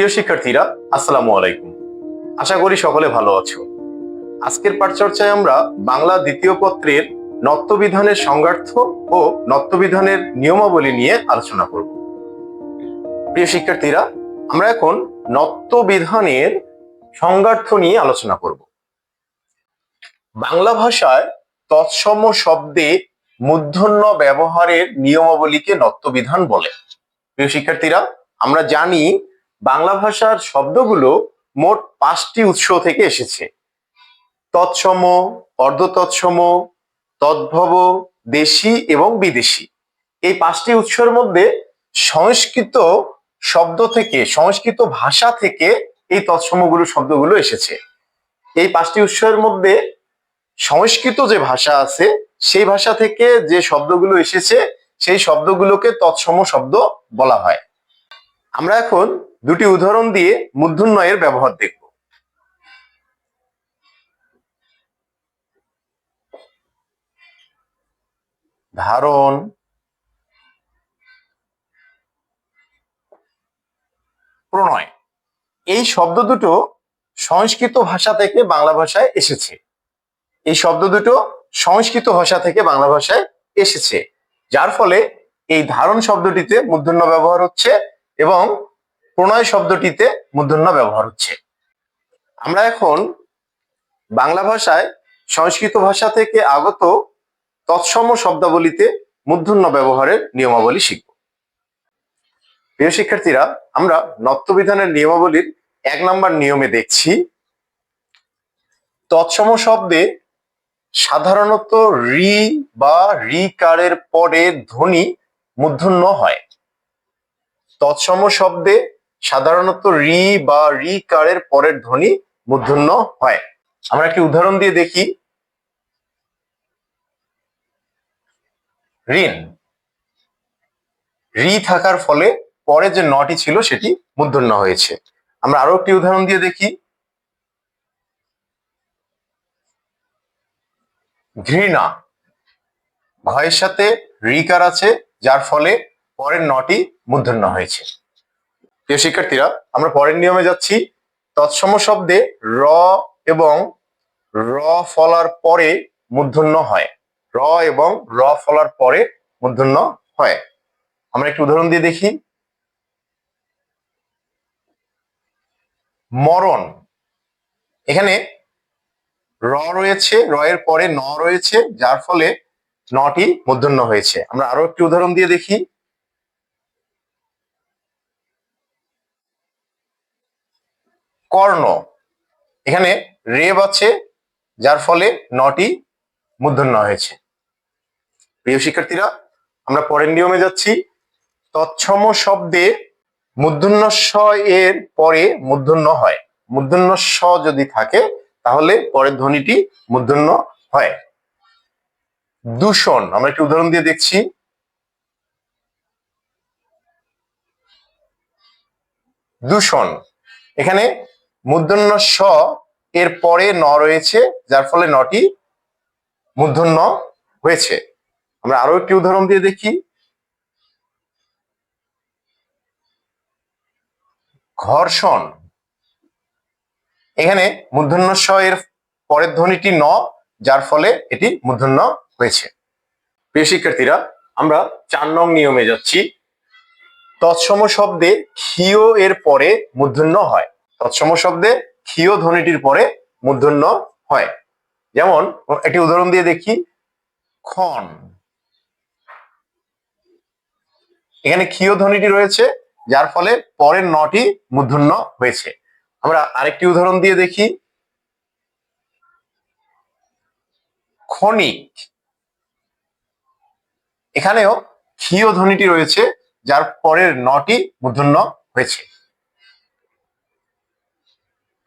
প্রিয় শিক্ষার্থীরা, আসসালামু আলাইকুম। আশা করি সকলে ভালো আছো। আজকের পাঠচর্চায় আমরা বাংলা দ্বিতীয় পত্রের নত্যবিধানের সংজ্ঞার্থ ও নত্যবিধানের নিয়মাবলী নিয়ে আলোচনা করব। প্রিয় শিক্ষার্থীরা, আমরা এখন নত্যবিধানের সংজ্ঞার্থ নিয়ে আলোচনা করব। বাংলা ভাষায় তৎসম শব্দে মূর্ধন্য ব্যবহারের নিয়মাবলীকে নত্যবিধান বলে। প্রিয় শিক্ষার্থীরা, আমরা জানি বাংলা ভাষার শব্দগুলো মোট পাঁচটি উৎস থেকে এসেছে। তৎসম, অর্ধতৎসম, তদ্ভব, দেশি এবং বিদেশি। এই পাঁচটি উৎসের মধ্যে সংস্কৃত শব্দ থেকে, সংস্কৃত ভাষা থেকে এই তৎসমগুলো শব্দগুলো এসেছে। এই পাঁচটি উৎসের মধ্যে সংস্কৃত যে ভাষা আছে, সেই ভাষা থেকে যে শব্দগুলো এসেছে, সেই শব্দগুলোকে তৎসম শব্দ বলা হয়। আমরা এখন দুটি উদাহরণ দিয়ে মূর্ধন্যয়ের ব্যবহার দেখব। ধারণ, প্রণয়। এই শব্দ দুটো সংস্কৃত ভাষা থেকে বাংলা ভাষায় এসেছে। এই শব্দ দুটো সংস্কৃত ভাষা থেকে বাংলা ভাষায় এসেছে, যার ফলে এই ধারণ শব্দটিতে মূর্ধন্য ব্যবহার হচ্ছে। এবং প্রণয় শব্দটিতে মূর্ধন্য ব্যবহার হচ্ছে। আমরা এখন বাংলা ভাষায় সংস্কৃত ভাষা থেকে আগত তৎসম শব্দাবলীতে মূর্ধন্য ব্যবহারের নিয়মাবলী শিখব। প্রিয় শিক্ষার্থীরা, আমরা নত্যবিধানের নিয়মাবলীর এক নম্বর নিয়মে দেখছি, তৎসম শব্দে সাধারণত রি বা রি কারের পরে ধ্বনি মূর্ধন্য হয়। তৎসম শব্দে সাধারণত রি বা রি কারের পরের ধ্বনি মূর্ধন্য হয়। আমরা একটি উদাহরণ দিয়ে দেখি। ঋণ। রি থাকার ফলে পরে যে নটি ছিল সেটি মূর্ধন্য হয়েছে। আমরা আরও একটি উদাহরণ দিয়ে দেখি। ঘৃণা। ঘয়ের সাথে রিকার আছে, যার ফলে পরের নটি মূর্ধন্য হয়েছে। প্রিয় শিক্ষার্থীরা, আমরা পরের নিয়মে যাচ্ছি। তৎসম শব্দে র এবং র ফলার পরে মূর্ধন্য হয়। র এবং র ফলার পরে মূর্ধন্য হয়। আমরা একটু উদাহরণ দিয়ে দেখি। মরণ। এখানে র রয়েছে, র এর পরে ন রয়েছে, যার ফলে নটি মূর্ধন্য হয়েছে। আমরা আরও একটি উদাহরণ দিয়ে দেখি। কর্ণ। এখানে রেব আছে, যার ফলে নটি মূর্ধন্য হয়েছে। প্রিয় শিক্ষার্থীরা, আমরা পরের নিয়মে যাচ্ছি। তৎসম শব্দে মূর্ধন্য স এর পরে মূর্ধন্য হয়। মূর্ধন্য স যদি থাকে, তাহলে পরের ধ্বনিটি মূর্ধন্য হয়। দূষণ, আমরা একটি উদাহরণ দিয়ে দেখছি। দূষণ, এখানে মূর্ধন্য স এর পরে ন রয়েছে, যার ফলে নটি মূর্ধন্য হয়েছে। আমরা আরও একটি উদাহরণ দিয়ে দেখি। ঘর্ষণ। এখানে মূর্ধন্য স এর পরের ধ্বনিটি ন, যার ফলে এটি মূর্ধন্য হয়েছে। প্রিয় শিক্ষার্থীরা, আমরা চার নং নিয়মে যাচ্ছি। তৎসম শব্দে ক্ষীয় এর পরে মূর্ধন্য হয়। তৎসম শব্দে ক্ষীয় ধ্বনিটির পরে মূর্ধন্য হয়। যেমন, একটি উদাহরণ দিয়ে দেখি। ক্ষণ। এখানে ক্ষীয় ধ্বনিটি রয়েছে, যার ফলে পরের নটি মূর্ধন্য হয়েছে। আমরা আরেকটি উদাহরণ দিয়ে দেখি। ক্ষণিক। এখানেও ক্ষীয় ধ্বনিটি রয়েছে, যার পরের নটি মূর্ধন্য হয়েছে।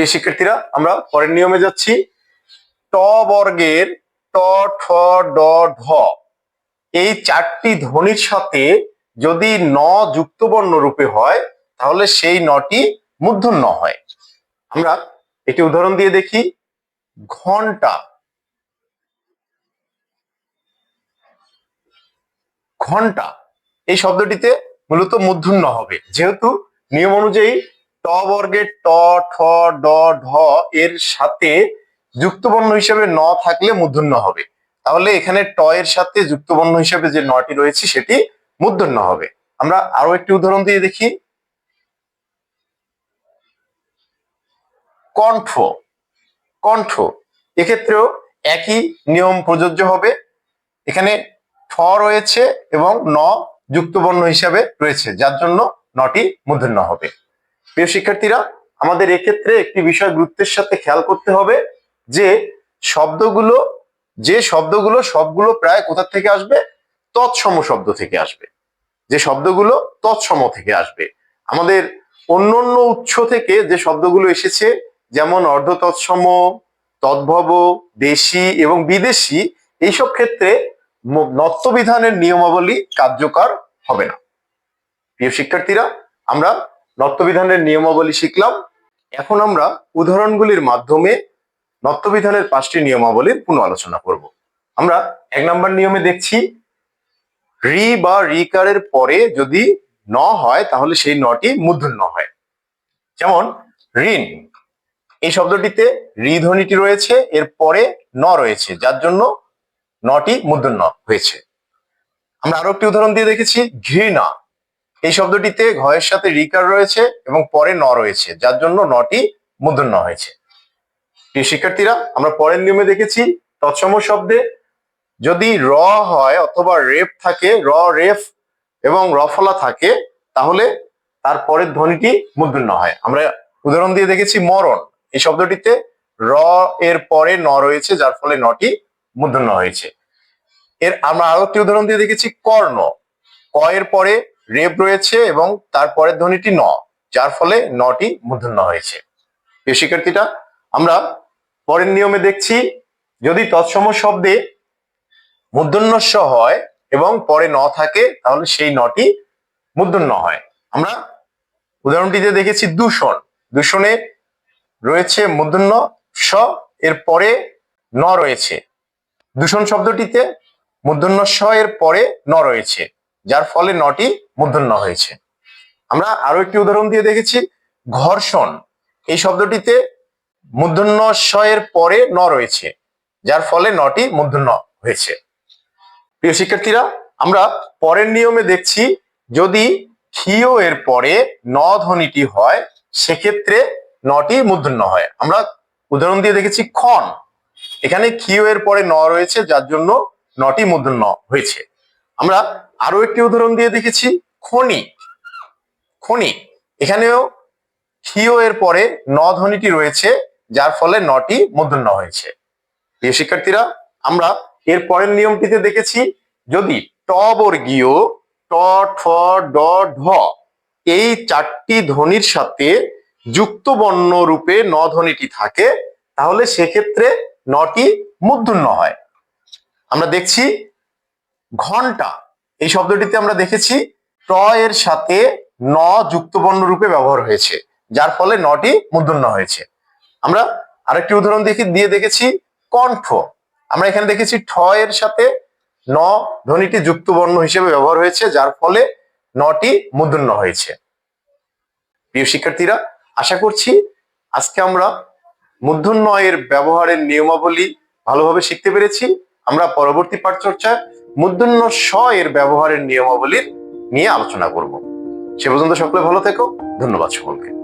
প্রিয় শিক্ষার্থীরা, আমরা পরের নিয়মে যাচ্ছি। ট বর্গের ট, ঠ, ড ঢ এই চারটি ধ্বনির সাথে যদি ন যুক্ত বর্ণ রূপে হয়, তাহলে সেই নটি মূর্ধন্য হয়। আমরা একটি উদাহরণ দিয়ে দেখি। ঘণ্টা। ঘণ্টা এই শব্দটিতে মূলত মূর্ধন্য হবে। যেহেতু নিয়ম অনুযায়ী ট বর্গের ট, ঠ, ড, ঢ এর সাথে যুক্তবর্ণ হিসেবে ন থাকলে মূর্ধন্য হবে। তাহলে এখানে ট এর সাথে যুক্তবর্ণ হিসেবে যে নটি রয়েছে সেটি মূর্ধন্য হবে। আমরা আরও একটি উদাহরণ দিয়ে দেখি। কণ্ঠ কণ্ঠ, এক্ষেত্রেও একই নিয়ম প্রযোজ্য হবে। এখানে ঠ রয়েছে এবং ন যুক্তবর্ণ হিসাবে রয়েছে, যার জন্য নটি মূর্ধন্য হবে। প্রিয় শিক্ষার্থীরা, আমাদের এক্ষেত্রে একটি বিষয় গুরুত্বের সাথে খেয়াল করতে হবে যে শব্দগুলো যে শব্দগুলো সবগুলো প্রায় কোথা থেকে আসবে? তৎসম শব্দ থেকে আসবে। যে শব্দগুলো তৎসম থেকে আসবে। আমাদের অন্য অন্য উৎস থেকে যে শব্দগুলো এসেছে, যেমন অর্ধ তৎসম তদ্ভব, দেশি এবং বিদেশি, এইসব ক্ষেত্রে নত্যবিধানের নিয়মাবলী কার্যকর হবে না। প্রিয় শিক্ষার্থীরা, আমরা নত্যবিধানের নিয়মাবলী শিখলাম। এখন আমরা উদাহরণগুলির মাধ্যমে নত্যবিধানের পাঁচটি নিয়মাবলীর পুনঃ আলোচনা করব। আমরা এক নম্বর নিয়মে দেখছি, রি বা রিকারের পরে যদি ন হয়, তাহলে সেই নটি মূর্ধন্য হয়। যেমন, ঋণ। এই শব্দটিতে রি ধ্বনিটি রয়েছে, এর পরে ন রয়েছে, যার জন্য নটি মূর্ধন্য হয়েছে। আমরা আরও একটি উদাহরণ দিয়ে দেখেছি, ঘৃণা। এই শব্দটিতে ঘয়ের সাথে রিকার রয়েছে এবং পরে ন রয়েছে, যার জন্য নটি মূর্ধন্য হয়েছে। প্রিয় শিক্ষার্থীরা, আমরা পরের নিয়মে দেখেছি তৎসম শব্দে যদি র হয় অথবা রেফ থাকে, র, রেফ এবং রফলা থাকে, তাহলে তার পরের ধ্বনিটি মূর্ধন্য হয়। আমরা উদাহরণ দিয়ে দেখেছি মরণ। এই শব্দটিতে র এর পরে ন রয়েছে, যার ফলে নটি মূর্ধন্য হয়েছে। এর আমরা আরও একটি উদাহরণ দিয়ে দেখেছি কর্ণ। ক এর পরে রেপ রয়েছে এবং তার পরের ধ্বনিটি ন, যার ফলে নটি মূর্ধন্য হয়েছে। প্রিয় শিক্ষার্থীরা, আমরা পরের নিয়মে দেখছি, যদি তৎসম শব্দে মূর্ধন্যস্ব হয় এবং পরে ন থাকে, তাহলে সেই নটি মূর্ধন্য হয়। আমরা উদাহরণটিতে দেখেছি দূষণ। দূষণে রয়েছে মূর্ধন্য স, এর পরে ন রয়েছে। দূষণ শব্দটিতে মূর্ধন্য স, এর পরে ন রয়েছে। যার ফলে নটি মূর্ধন্য হয়েছে। আমরা আরও একটি উদাহরণ দিয়ে দেখেছি, ঘর্ষণ। এই শব্দটিতে মূর্ধন্য এর পরে ন রয়েছে, যার ফলে নটি মূর্ধন্য হয়েছে। প্রিয় শিক্ষার্থীরা, আমরা পরের নিয়মে দেখছি, যদি ক্ষীয় এর পরে ন ধ্বনিটি হয়, সেক্ষেত্রে নটি মূর্ধন্য হয়। আমরা উদাহরণ দিয়ে দেখেছি, ক্ষণ। এখানে ক্ষীয় এর পরে ন রয়েছে, যার জন্য নটি মূর্ধন্য হয়েছে। আমরা আরও একটি উদাহরণ দিয়ে দেখেছি, খনি। খনি, এখানেও ক্ষীয় এর পরে ন ধ্বনিটি রয়েছে, যার ফলে নটি মূর্ধন্য হয়েছে। প্রিয় শিক্ষার্থীরা, আমরা এর পরের নিয়মটিতে দেখেছি, যদি ট বর্গীয় ট, ঠ, ড, ঢ এই চারটি ধ্বনির সাথে যুক্ত বর্ণ রূপে ন ধ্বনিটি থাকে, তাহলে সেক্ষেত্রে নটি মূর্ধন্য হয়। আমরা দেখছি ঘণ্টা। এই শব্দটিতে আমরা দেখেছি ট এর সাথে ন যুক্তবর্ণ রূপে ব্যবহার হয়েছে, যার ফলে নটি মূর্ধন্য হয়েছে। আমরা আরেকটি উদাহরণ দেখি, দিয়ে দেখেছি কণ্ঠ। আমরা এখানে দেখেছি ঠ এর সাথে ন ধ্বনিটি যুক্তবর্ণ হিসেবে ব্যবহার হয়েছে, যার ফলে নটি মূর্ধন্য হয়েছে। প্রিয় শিক্ষার্থীরা, আশা করছি আজকে আমরা মূর্ধন্য এর ব্যবহারের নিয়মাবলী ভালোভাবে শিখতে পেরেছি। আমরা পরবর্তী পাঠ মূর্ধন্য স এর ব্যবহারের নিয়মাবলীর নিয়ে আলোচনা করব। সে পর্যন্ত সকলে ভালো থেকো। ধন্যবাদ সকলকে।